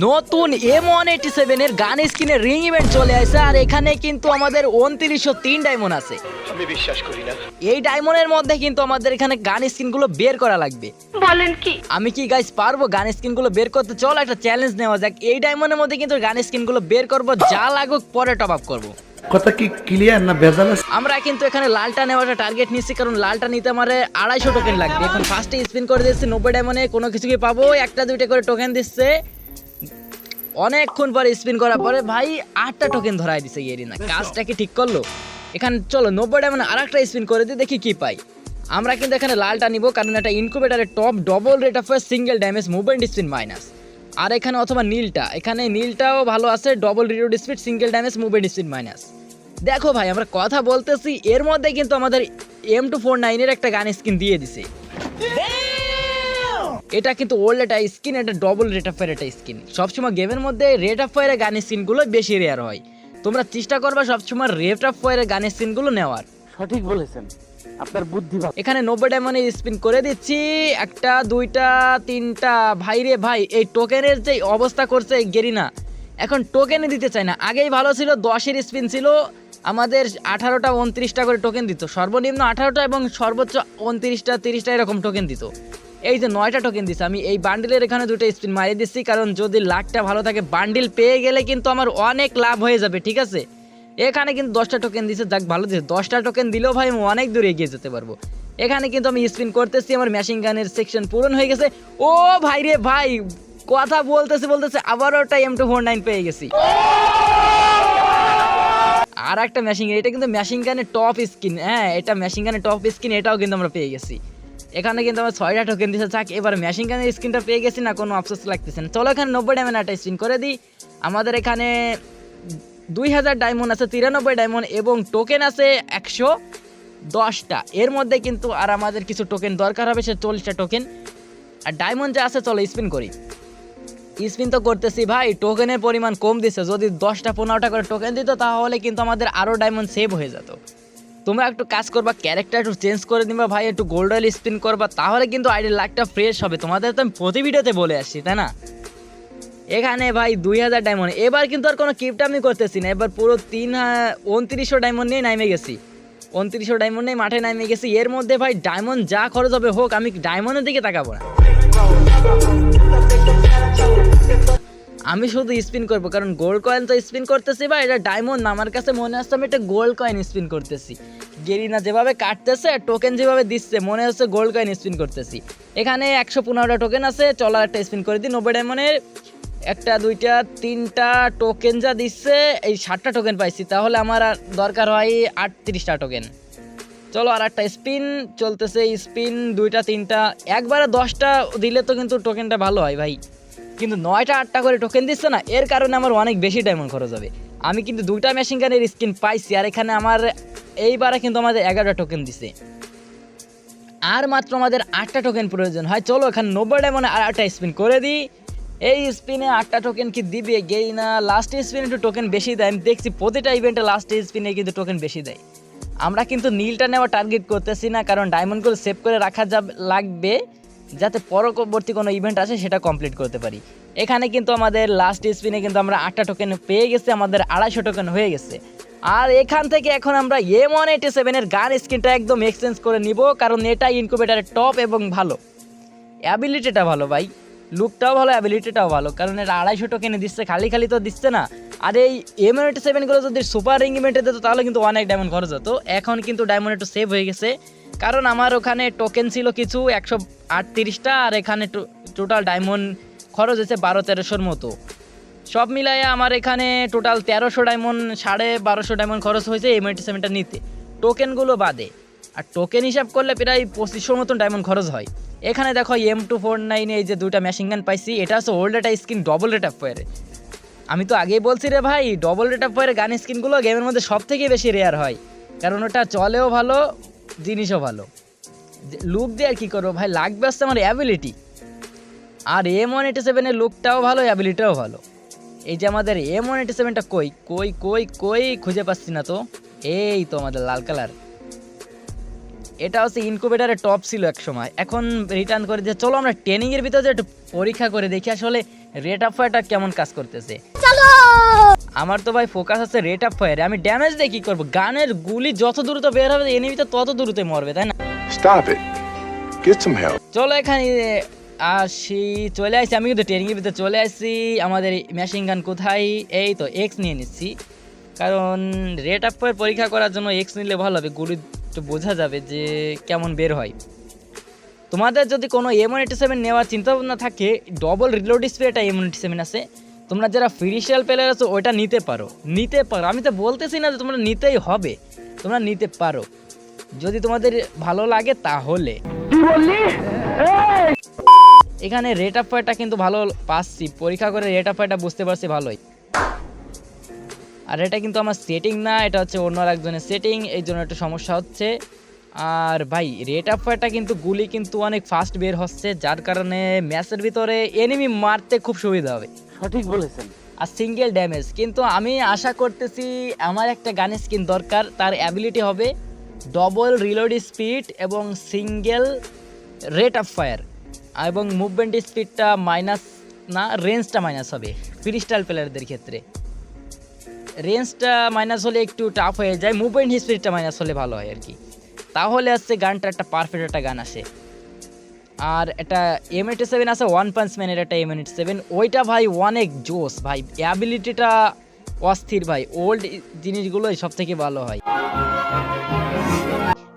নতুন M one eighty সেভেনের গান স্কিনের রিং ইভেন্ট চলে আসে আর এখানে কিন্তু আমাদের উনত্রিশশো তিন ডায়মন্ড আছে। আমি বিশ্বাস করি না। এই ডায়মন্ডের মধ্যে কিন্তু আমাদের এখানে গান স্কিনগুলো বের করা লাগবে। বলেন কি? আমি কি গাইস পারব গান স্কিনগুলো বের করতে? চল একটা চ্যালেঞ্জ নেওয়া যাক। এই ডায়মন্ডের মধ্যে কিন্তু গান স্কিনগুলো বের করব যা লাগুক পরে টপ আপ করব। কথা কি ক্লিয়ার না ভেজাল আমরা কিন্তু এখানে লালটা নেওয়াটা টার্গেট নিচ্ছি কারণ লালটা নিতে আমার আড়াইশো টোকেন লাগবে। এখন ফার্স্টে স্পিন করে দিচ্ছি নব্বই ডায়মন্ডে কোনো কিছু কি পাবো? একটা দুইটা করে টোকেন দিচ্ছে। অনেকক্ষণ পরে স্পিন করার পরে ভাই আটটা টোকেন ধরাই দিছে ইয়েরিনা কাজটা কি ঠিক করল? এখানে চলো, নব্বই ডায়মন্ড আর একটা স্পিন করে দিই দেখি কি পাই। আমরা কিন্তু এখানে লালটা নিব, কারণ এটা ইনকুবেটারের top double rate of single damage movement spin minus আর এখানে অথবা নীলটা, এখানে নীলটাও ভালো আছে double reload speed single damage movement speed minus দেখো ভাই, আমরা কথা বলতেছি, এর মধ্যে কিন্তু আমাদের এম টু ফোর নাইনের একটা গান স্কিন দিয়ে দিছে। এটা কিন্তু ওল্ড একটা স্কিন এটা ডবল রেট অফ ফায়ার একটা স্কিন সবসময় গেমের মধ্যে রেট অফ ফায়ারের গানের স্কিনগুলো বেশি রেয়ার হয়। তোমরা চেষ্টা করবা সবসময় রেট অফ ফায়ারের গানের স্কিনগুলো নেওয়ার। সঠিক বলেছেন। আপনার বুদ্ধি এখানে নব্বই ডায়মন্ডে স্পিন করে দিচ্ছি। একটা দুইটা তিনটা। ভাই রে ভাই এই টোকেনের যে অবস্থা করছে এই গেরিনা এখন টোকেনে দিতে চায় না। আগেই ভালো ছিল দশের স্পিন ছিল। আমাদের আঠারোটা উনত্রিশটা করে টোকেন দিত। সর্বনিম্ন আঠারোটা এবং সর্বোচ্চ উনত্রিশটা তিরিশটা এরকম টোকেন দিত। এই যে নয়টা টোকেন দিছে, আমি এই বান্ডিলের এখানে দুটো স্পিন মারিয়ে দিচ্ছি কারণ যদি লাখটা ভালো থাকে বান্ডিল পেয়ে গেলে কিন্তু আমার অনেক লাভ হয়ে যাবে, ঠিক আছে? এখানে কিন্তু দশটা টোকেন দিছে, যাক ভালো দিছে। দশটা টোকেন দিলেও ভাই আমি অনেক দূরে এগিয়ে যেতে পারব। এখানে কিন্তু আমি স্পিন করতেছি, আমার মেশিন গানের সেকশন পূরণ হয়ে গেছে। ও ভাই রে ভাই, কথা বলতেছে বলতেছে, আবারও একটা এম টু ফোর নাইন পেয়ে গেছি। আর একটা মেশিন এটা কিন্তু মেশিন গানের টপ স্কিন হ্যাঁ এটা মেশিন গানের টপ স্কিন এটাও কিন্তু আমরা পেয়ে গেছি। এখানে কিন্তু আমার ছয়টা টোকেন দিছে। যাক, এবার মেশিন গানের স্কিনটা পেয়ে গেছি না, কোনো আফসোস লাগতেছে না। চলো এখানে নব্বই ডায়মন্ড একটা স্পিন করে দিই। আমাদের এখানে দুই হাজার ডায়মন্ড আছে, তিরানব্বই ডায়মন্ড এবং টোকেন আছে একশো দশটা। এর মধ্যে কিন্তু আর আমাদের কিছু টোকেন দরকার হবে, সে চল্লিশটা টোকেন আর ডায়মন্ড যা আছে, চলো স্পিন করি। স্পিন তো করতেছি ভাই টোকেনের পরিমাণ কম দিছে। যদি দশটা পনেরোটা করে টোকেন দিত, তাহলে কিন্তু আমাদের আরও ডায়মন্ড সেভ হয়ে যেত। তোমরা একটু কাজ করবা ক্যারেক্টার একটু চেঞ্জ করে দিবা ভাই, একটু গোল্ড অয়েল স্পিন করবা, তাহলে কিন্তু আইডির লাখটা ফ্রেশ হবে। তোমাদের তো আমি প্রতি ভিডিওতে বলে আসছি, তাই না? এখানে ভাই দুই হাজার ডায়মন্ড এবার কিন্তু আর কোনো কিপটা আমি করতেছি না। এবার পুরো তিন উনত্রিশশো ডায়মন্ড নিয়ে নামে গেছি। উনত্রিশশো ডায়মন্ড নিয়ে মাঠে নামে গেছি। এর মধ্যে ভাই ডায়মন্ড যা খরচ হবে হোক, আমি ডায়মন্ডের দিকে তাকাবো না। আমি শুধু স্পিন করব, কারণ গোল্ড কয়েন তো স্পিন করতেছি বা এটা ডায়মন্ড আমার কাছে মনে হচ্ছে আমি একটা গোল্ড কয়েন স্পিন করতেছি। গেরিনা যেভাবে কাটতেছে টোকেন যেভাবে দিচ্ছে, মনে হচ্ছে গোল্ড কয়েন স্পিন করতেছি। এখানে একশো পনেরোটা টোকেন আছে চলার একটা স্পিন করে দিই। নব্বই ডায়মন্ডের একটা, দুইটা, তিনটা টোকেন যা দিচ্ছে, এই ষাটটা টোকেন পাইছি। তাহলে আমার দরকার হয় আটত্রিশটা টোকেন চলো আর একটা স্পিন চলতেছে স্পিন দুইটা, তিনটা, একবারে দশটা দিলে তো কিন্তু টোকেনটা ভালো হয় ভাই। কিন্তু নয়টা, আটটা করে টোকেন দিচ্ছে না, এর কারণে আমার অনেক বেশি ডায়মন্ড খরচ হবে। আমি কিন্তু দুইটা মেশিন গানের স্কিন পাইছি, আর এখানে আমার এইবারে কিন্তু আমাদের এগারোটা টোকেন দিছে। আর মাত্র আমাদের আটটা টোকেন প্রয়োজন হয়। চলো এখানে নব্বই ডায়মন্ডে আর আটটা স্পিন করে দিই। এই স্পিনে আটটা টোকেন কি দিবে গেই না। লাস্ট স্পিনে একটু টোকেন বেশি দেয়। আমি দেখছি প্রতিটা ইভেন্টে লাস্ট স্পিনে কিন্তু টোকেন বেশি দেয়। আমরা কিন্তু নীলটা নেওয়া টার্গেট করতেছি না, কারণ ডায়মন্ডগুলো সেভ করে রাখা যাবে, লাগবে। যাতে পরবর্তী কোনো ইভেন্ট আসে সেটা কমপ্লিট করতে পারি। এখানে কিন্তু আমাদের লাস্ট স্পিনে কিন্তু আমরা আটটা টোকেন পেয়ে গেছে, আমাদের আড়াইশো টোকেন হয়ে গেছে। আর এখান থেকে এখন আমরা এম ওয়ান এইটি সেভেনের গান স্ক্রিনটা একদম এক্সচেঞ্জ করে নিব, কারণ এটা ইনকুবেটারের টপ এবং ভালো। অ্যাবিলিটিটা ভালো ভাই। লুকটাও ভালো অ্যাবিলিটিটাও ভালো, কারণ এটা আড়াইশো টোকেনে দিচ্ছে, খালি খালি তো দিচ্ছে না। আর এই এম ওয়ান এইটি সেভেনগুলো যদি সুপার রিং ইভেন্টে দিত, তাহলে কিন্তু অনেক ডায়মন্ড খরচ হতো। এখন কিন্তু ডায়মন্ড একটু সেভ হয়ে গেছে। কারণ আমার ওখানে টোকেন ছিল কিছু একশো আটত্রিশটা, আর এখানে টোটাল ডায়মন্ড খরচ হয়েছে বারো তেরোশোর মতো। সব মিলাইয়া আমার এখানে টোটাল তেরোশো ডায়মন্ড সাড়ে বারোশো ডায়মন্ড খরচ হয়েছে এম এইটি সেভেনটা নিতে। টোকেনগুলো বাদে। আর টোকেন হিসাব করলে প্রায় পঁচিশশোর মতন ডায়মন্ড খরচ হয়। এখানে দেখো এম টু ফোর নাইনে এই যে দুইটা মেশিন গান পাইছি, এটা হচ্ছে ওল্ড একটা স্কিন ডবল রেট অফ ফায়ারে আমি তো আগেই বলছি রে ভাই ডবল রেট অফ ফায়ারের গান স্কিনগুলো গেমের মধ্যে সব থেকে বেশি রেয়ার হয়। কারণ ওটা চলেও ভালো জিনিসও ভালো। লুক দিয়ে আর কী করব ভাই? লাগবে হচ্ছে আমার অ্যাবিলিটি আর এম ওয়ান এইটি সেভেনের লুকটাও ভালো অ্যাবিলিটিটাও ভালো। এই যে আমাদের এম ওয়ান এইটি সেভেনটা কই কই কই কই খুঁজে পাচ্ছি না তো? এই তো আমাদের লাল কালার। এটা হচ্ছে ইনকুবেটারের টপ ছিল এক সময়। এখন রিটার্ন করে দিয়ে চলো আমরা ট্রেনিংয়ের ভিতরে একটু পরীক্ষা করে দেখি আসলে রেট অফ ফায়ারটা কেমন কাজ করতেছে। আমার তো ভাই ফোকাস আছে রেট অফ ফায়ারে আমি ড্যামেজ দিয়ে কি করব? গানের গুলি যত দ্রুত বের হবে এনিমি তো তত দ্রুত মরবে তাই না? Stop it. Get some help. চলো এখানে আসি। চলে আসি। আমি কিন্তু ট্রেনিং এর ভিতরে চলে আসি। আমাদের মেশিন গান কোথায়? এই তো এক্স নিয়ে নিচ্ছি। কারণ রেট অফ ফায়ার পরীক্ষা করার জন্য এক্স নিলে ভালো হবে। গুলি একটু বোঝা যাবে যে কেমন বের হয়। তোমাদের যদি কোনো এম এইটি সেভেন নেওয়ার চিন্তা ভাবনা থাকে ডবল রিলোড স্প্রেটা এম এইটি সেভেন আছে। তোমরা যারা ফিরিশিয়াল প্লেয়ার আছো ওইটা নিতে পারো। নিতে পারো। আমি তো বলতেছি না যে তোমরা নিতেই হবে। তোমরা নিতে পারো। যদি তোমাদের ভালো লাগে তাহলে। এখানে রেট অফ ফায়ারটা কিন্তু ভালো পাচ্ছি। পরীক্ষা করে রেট অফ ফায়ারটা বুঝতে পারছি ভালোই। আর এটা কিন্তু আমার সেটিং না এটা হচ্ছে অন্য একজনের সেটিং এই জন্য একটু সমস্যা হচ্ছে। আর ভাই রেট অফ ফায়ারটা কিন্তু গুলি কিন্তু অনেক ফাস্ট বের হচ্ছে যার কারণে ম্যাচের ভিতরে এনিমি মারতে খুব সুবিধা হবে। সঠিক বলেছেন। আর সিঙ্গেল ড্যামেজ কিন্তু আমি আশা করতেছি আমার একটা গানের স্কিন দরকার, তার অ্যাবিলিটি হবে ডবল রিলোড স্পিড এবং সিঙ্গেল রেট অফ ফায়ার এবং মুভমেন্ট স্পিডটা মাইনাস না রেঞ্জটা মাইনাস হবে ফ্রিস্টাইল প্লেয়ারদের ক্ষেত্রে। রেঞ্জটা মাইনাস হলে একটু টাফ হয়ে যায় মুভমেন্ট স্পিডটা মাইনাস হলে ভালো হয় আর কি। তাহলে আসছে গানটা একটা পারফেক্ট একটা গান আসে। আর এটা এম এইটি সেভেন আছে ওয়ান পাঞ্চ ম্যানের একটা এম এইটি সেভেন ওইটা ভাই অনেক জোস ভাই। অ্যাবিলিটিটা অস্থির ভাই। ওল্ড জিনিসগুলোই সব থেকে ভালো হয়।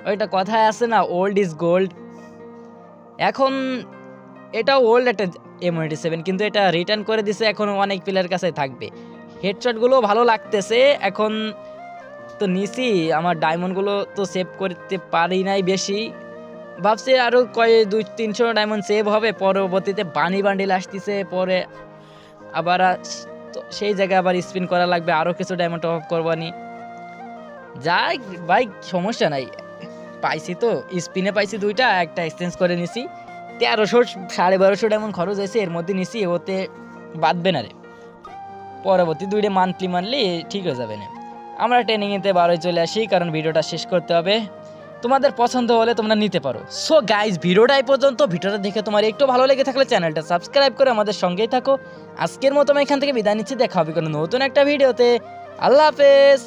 ওইটা কথায় আছে না ওল্ড ইজ গোল্ড এখন এটা ওল্ড একটা এম এইটি সেভেন কিন্তু এটা রিটার্ন করে দিছে এখন অনেক প্লেয়ার কাছে থাকবে। হেডশটগুলো ভালো লাগতেছে, এখন তো নিছি। আমার ডায়মন্ডগুলো তো সেভ করতে পারি নাই বেশি। ভাবছি আরও কয় দুই, তিনশো ডায়মন্ড সেভ হবে, পরবর্তীতে বানি বান্ডিল আসতেছে, পরে আবার সেই জায়গায় আবার স্পিন করা লাগবে আরও কিছু ডায়মন্ড আপ করবানি যাই, ভাই, সমস্যা নাই। পাইছি তো স্পিনে পাইছি দুইটা, একটা এক্সচেঞ্জ করে নিছি। তেরোশো, সাড়ে বারোশো ডায়মন্ড খরচ হয়েছে, এর মধ্যে নিছি, ওতে বাঁধবে না রে। পরবর্তী দুইটা মান্থলি মানলি ঠিক হয়ে যাবে না। আমরা ট্রেনিংয়েতে বারোই চলে আসি, কারণ ভিডিওটা শেষ করতে হবে। তোমাদের পছন্দ হলে তোমরা নিতে পারো। সো গাইজ ভিডিওটা এই পর্যন্ত। ভিডিওটা দেখে তোমার একটু ভালো লেগে থাকলে চ্যানেলটা সাবস্ক্রাইব করে আমাদের সঙ্গেই থাকো। আজকের মতো আমি এখান থেকে বিদায় নিচ্ছি। দেখা হবে কোনো নতুন একটা ভিডিওতে। আল্লাহ হাফেজ।